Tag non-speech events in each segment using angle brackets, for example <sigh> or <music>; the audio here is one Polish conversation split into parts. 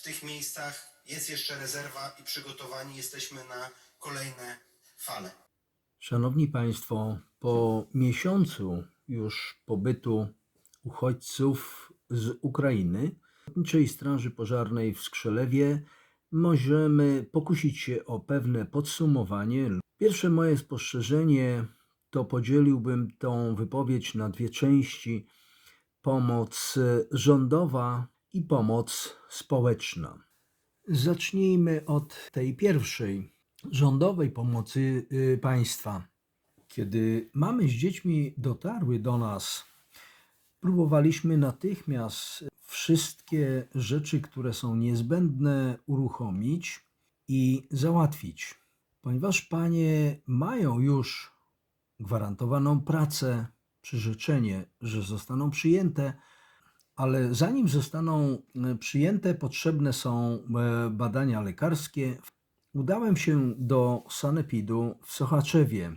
w tych miejscach jest jeszcze rezerwa i przygotowani jesteśmy na kolejne fale. Szanowni Państwo, po miesiącu już pobytu uchodźców z Ukrainy, Ochotniczej Straży Pożarnej w Skrzelewie, możemy pokusić się o pewne podsumowanie. Pierwsze moje spostrzeżenie to podzieliłbym tą wypowiedź na dwie części: pomoc rządowa i pomoc społeczna. Zacznijmy od tej pierwszej rządowej pomocy y, państwa. Kiedy mamy z dziećmi dotarły do nas, próbowaliśmy natychmiast wszystkie rzeczy, które są niezbędne, uruchomić i załatwić. Ponieważ panie mają już gwarantowaną pracę, przyrzeczenie, że zostaną przyjęte, ale zanim zostaną e, przyjęte, potrzebne są e, badania lekarskie. Udałem się do Sanepidu w Sochaczewie.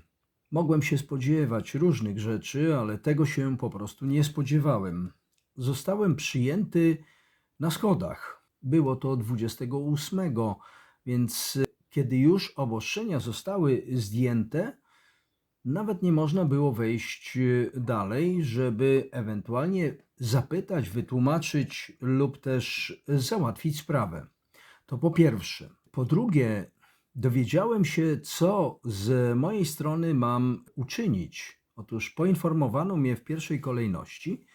Mogłem się spodziewać różnych rzeczy, ale tego się po prostu nie spodziewałem. Zostałem przyjęty na schodach. Było to 28, więc e, kiedy już obostrzenia zostały zdjęte, nawet nie można było wejść e, dalej, żeby ewentualnie zapytać, wytłumaczyć lub też załatwić sprawę. To po pierwsze. Po drugie, dowiedziałem się, co z mojej strony mam uczynić. Otóż poinformowano mnie w pierwszej kolejności,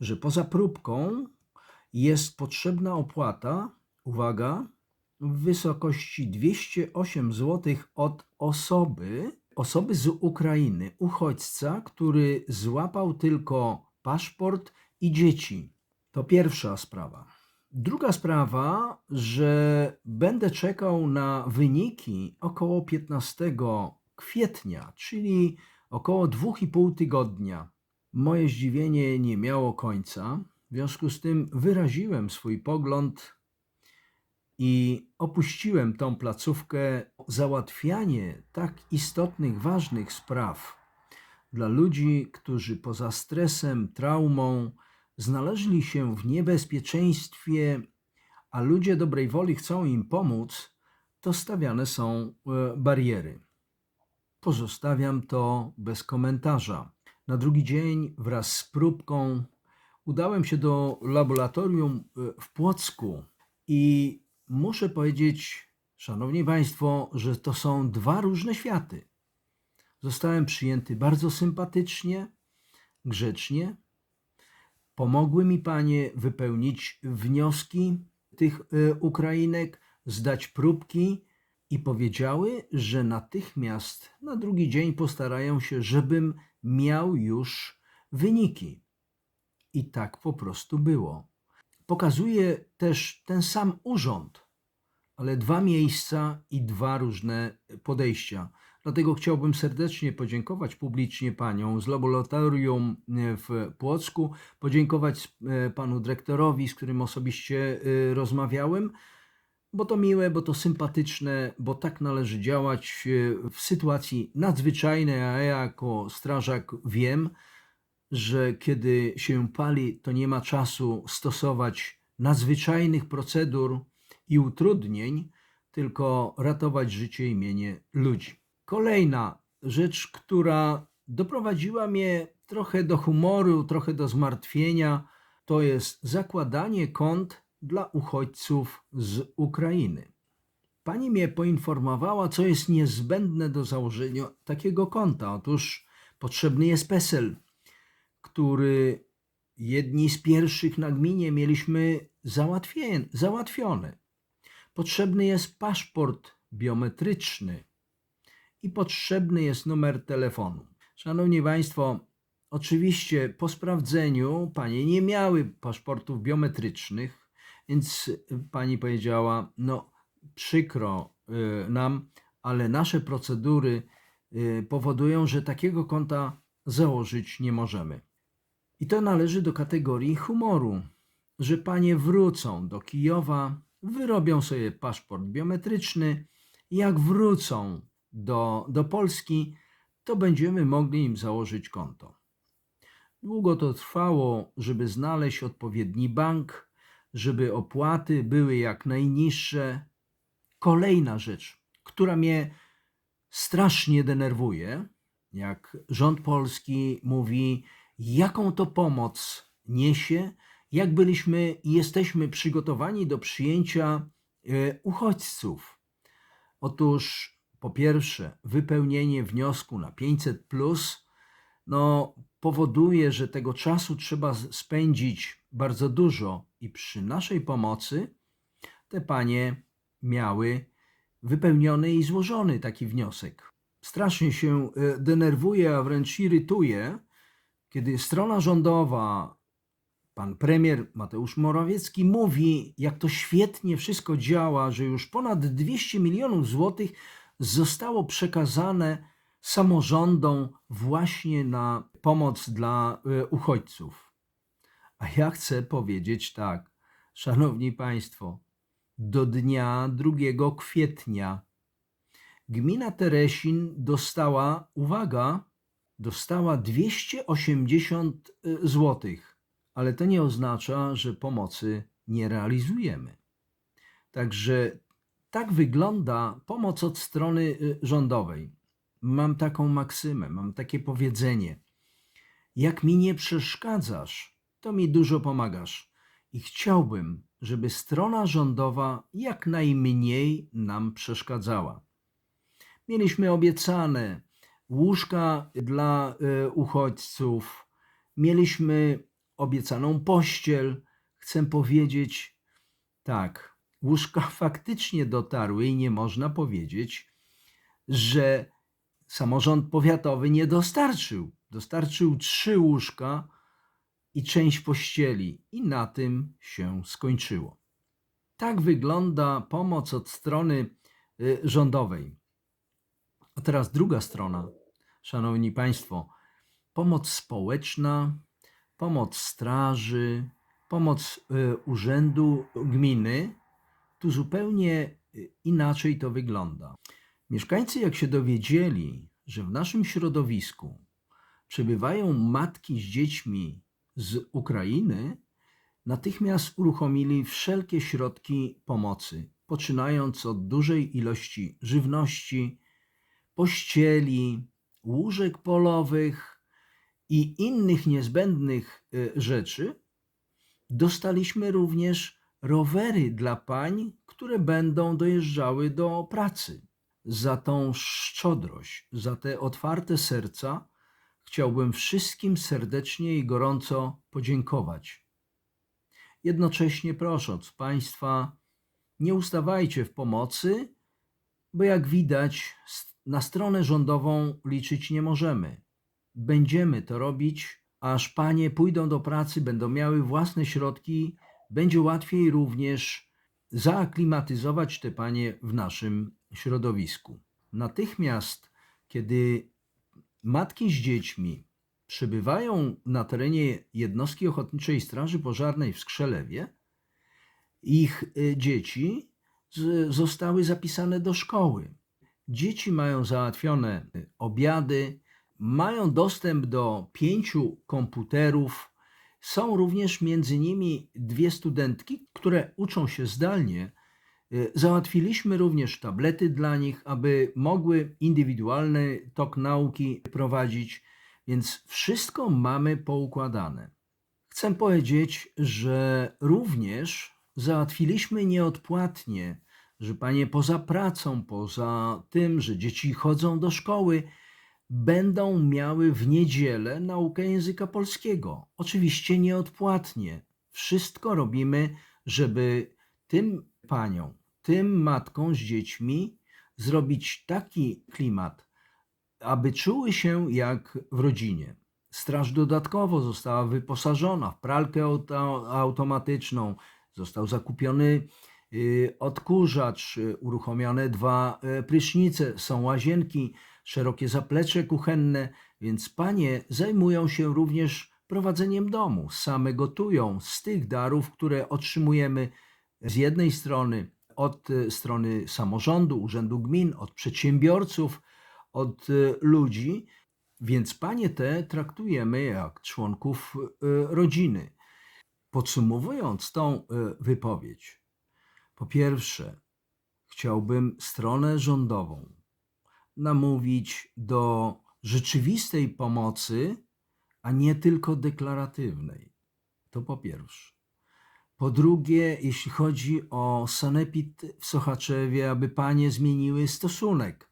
że poza próbką jest potrzebna opłata, uwaga, w wysokości 208 zł od osoby, osoby z Ukrainy, uchodźca, który złapał tylko paszport i dzieci. To pierwsza sprawa. Druga sprawa, że będę czekał na wyniki około 15 kwietnia, czyli około 2,5 tygodnia. Moje zdziwienie nie miało końca, w związku z tym wyraziłem swój pogląd i opuściłem tą placówkę. Załatwianie tak istotnych, ważnych spraw dla ludzi, którzy poza stresem, traumą znaleźli się w niebezpieczeństwie, a ludzie dobrej woli chcą im pomóc, to stawiane są e, bariery. Pozostawiam to bez komentarza. Na drugi dzień wraz z próbką udałem się do laboratorium e, w Płocku i muszę powiedzieć, szanowni państwo, że to są dwa różne światy. Zostałem przyjęty bardzo sympatycznie, grzecznie. Pomogły mi panie wypełnić wnioski tych e, Ukrainek, zdać próbki i powiedziały, że natychmiast na drugi dzień postarają się, żebym miał już wyniki. I tak po prostu było. Pokazuje też ten sam urząd, ale dwa miejsca i dwa różne podejścia. Dlatego chciałbym serdecznie podziękować publicznie paniom z laboratorium e, w Płocku, podziękować e, panu dyrektorowi, z którym osobiście e, rozmawiałem, bo to miłe, bo to sympatyczne, bo tak należy działać w sytuacji nadzwyczajnej, a ja jako strażak wiem, że kiedy się pali, to nie ma czasu stosować nadzwyczajnych procedur i utrudnień, tylko ratować życie i imienie ludzi. Kolejna rzecz, która doprowadziła mnie trochę do humoru, trochę do zmartwienia, to jest zakładanie kont dla uchodźców z Ukrainy. Pani mnie poinformowała, co jest niezbędne do założenia takiego konta. Otóż potrzebny jest PESEL, który jedni z pierwszych na gminie mieliśmy załatwiony. Potrzebny jest paszport biometryczny i potrzebny jest numer telefonu. Szanowni Państwo, oczywiście po sprawdzeniu panie nie miały paszportów biometrycznych, więc pani powiedziała: No, przykro y, nam, ale nasze procedury y, powodują, że takiego konta założyć nie możemy. I to należy do kategorii humoru, że panie wrócą do Kijowa, wyrobią sobie paszport biometryczny, jak wrócą do, do Polski, to będziemy mogli im założyć konto. Długo to trwało, żeby znaleźć odpowiedni bank, żeby opłaty były jak najniższe. Kolejna rzecz, która mnie strasznie denerwuje, jak rząd polski mówi, jaką to pomoc niesie, jak byliśmy i jesteśmy przygotowani do przyjęcia e, uchodźców. Otóż po pierwsze, wypełnienie wniosku na 500 plus no, powoduje, że tego czasu trzeba spędzić bardzo dużo i przy naszej pomocy te panie miały wypełniony i złożony taki wniosek. Strasznie się e, denerwuje, a wręcz irytuje, kiedy strona rządowa, pan premier Mateusz Morawiecki mówi, jak to świetnie wszystko działa, że już ponad 200 milionów złotych zostało przekazane samorządom właśnie na pomoc dla e, uchodźców. A ja chcę powiedzieć tak, szanowni państwo, do dnia 2 kwietnia gmina Teresin dostała, uwaga, dostała 280 zł, ale to nie oznacza, że pomocy nie realizujemy. Także tak wygląda pomoc od strony y, rządowej. Mam taką maksymę, mam takie powiedzenie. Jak mi nie przeszkadzasz, to mi dużo pomagasz. I chciałbym, żeby strona rządowa jak najmniej nam przeszkadzała. Mieliśmy obiecane łóżka dla e, uchodźców, mieliśmy obiecaną pościel. Chcę powiedzieć, tak, łóżka <laughs> faktycznie dotarły i nie można powiedzieć, że samorząd powiatowy nie dostarczył. Dostarczył trzy łóżka i część pościeli, i na tym się skończyło. Tak wygląda pomoc od strony y, rządowej. A teraz druga strona, szanowni państwo, pomoc społeczna, pomoc straży, pomoc y, urzędu gminy. Tu zupełnie y, inaczej to wygląda. Mieszkańcy, jak się dowiedzieli, że w naszym środowisku przybywają matki z dziećmi z Ukrainy, natychmiast uruchomili wszelkie środki pomocy, poczynając od dużej ilości żywności, pościeli, łóżek polowych i innych niezbędnych y, rzeczy. Dostaliśmy również rowery dla pań, które będą dojeżdżały do pracy. Za tą szczodrość, za te otwarte serca chciałbym wszystkim serdecznie i gorąco podziękować. Jednocześnie prosząc Państwa, nie ustawajcie w pomocy, bo jak widać, na stronę rządową liczyć nie możemy. Będziemy to robić, aż panie pójdą do pracy, będą miały własne środki, będzie łatwiej również zaaklimatyzować te panie w naszym środowisku. Natychmiast, kiedy matki z dziećmi przybywają na terenie jednostki Ochotniczej Straży Pożarnej w Skrzelewie, ich y, dzieci zostały zapisane do szkoły. Dzieci mają załatwione y, obiady, mają dostęp do pięciu komputerów. Są również między nimi dwie studentki, które uczą się zdalnie. Y, Załatwiliśmy również tablety dla nich, aby mogły indywidualny tok nauki prowadzić, więc wszystko mamy poukładane. Chcę powiedzieć, że również załatwiliśmy nieodpłatnie, że panie poza pracą, poza tym, że dzieci chodzą do szkoły, będą miały w niedzielę naukę języka polskiego. Oczywiście nieodpłatnie. Wszystko robimy, żeby tym paniom, tym matkom z dziećmi zrobić taki klimat, aby czuły się jak w rodzinie. Straż dodatkowo została wyposażona w pralkę auto, automatyczną, został zakupiony odkurzacz, y, uruchomione dwa y, prysznice, są łazienki, szerokie zaplecze kuchenne, więc panie zajmują się również prowadzeniem domu. Same gotują z tych darów, które otrzymujemy z jednej strony od y, strony samorządu, urzędu gmin, od przedsiębiorców, od y, ludzi, więc panie te traktujemy jak członków y, rodziny. Podsumowując tą wypowiedź, po pierwsze, chciałbym stronę rządową namówić do rzeczywistej pomocy, a nie tylko deklaratywnej. To po pierwsze. Po drugie, jeśli chodzi o sanepid w Sochaczewie, aby panie zmieniły stosunek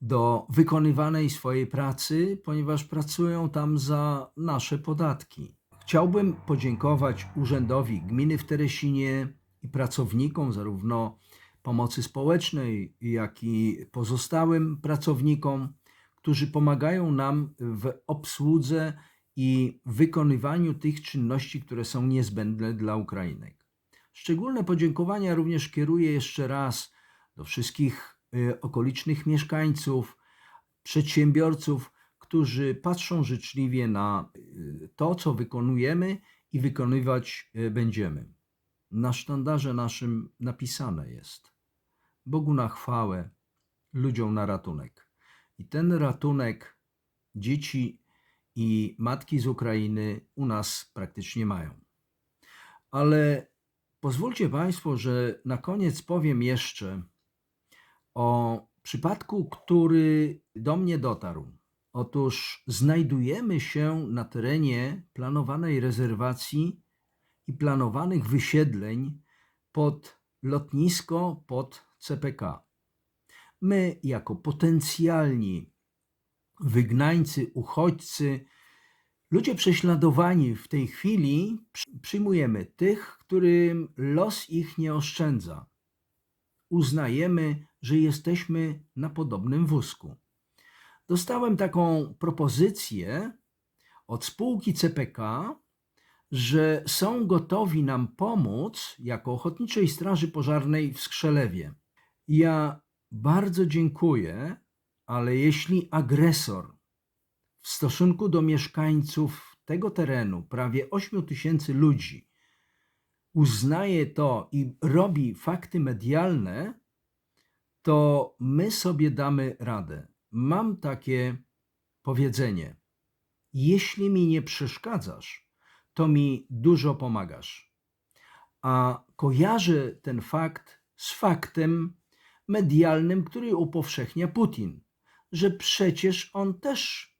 do wykonywanej swojej pracy, ponieważ pracują tam za nasze podatki. Chciałbym podziękować Urzędowi Gminy w Teresinie i pracownikom zarówno pomocy społecznej, jak i pozostałym pracownikom, którzy pomagają nam w obsłudze i wykonywaniu tych czynności, które są niezbędne dla Ukrainek. Szczególne podziękowania również kieruję jeszcze raz do wszystkich y, okolicznych mieszkańców, przedsiębiorców, którzy patrzą życzliwie na y, to, co wykonujemy i wykonywać y, będziemy. Na sztandarze naszym napisane jest: Bogu na chwałę, ludziom na ratunek. I ten ratunek dzieci i matki z Ukrainy u nas praktycznie mają. Ale pozwólcie Państwo, że na koniec powiem jeszcze o przypadku, który do mnie dotarł. Otóż znajdujemy się na terenie planowanej rezerwacji i planowanych wysiedleń pod lotnisko pod CPK. My, jako potencjalni wygnańcy, uchodźcy, ludzie prześladowani w tej chwili, przy- przyjmujemy tych, którym los ich nie oszczędza. Uznajemy, że jesteśmy na podobnym wózku. Dostałem taką propozycję od spółki CPK, że są gotowi nam pomóc jako Ochotniczej Straży Pożarnej w Skrzelewie. Ja bardzo dziękuję, ale jeśli agresor w stosunku do mieszkańców tego terenu, prawie 8 tysięcy ludzi, uznaje to i robi fakty medialne, to my sobie damy radę. Mam takie powiedzenie: jeśli mi nie przeszkadzasz, to mi dużo pomagasz. A kojarzę ten fakt z faktem medialnym, który upowszechnia Putin, że przecież on też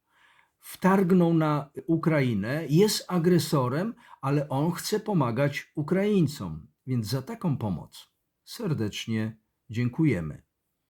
wtargnął na Ukrainę, jest agresorem, ale on chce pomagać Ukraińcom. Więc za taką pomoc serdecznie dziękujemy.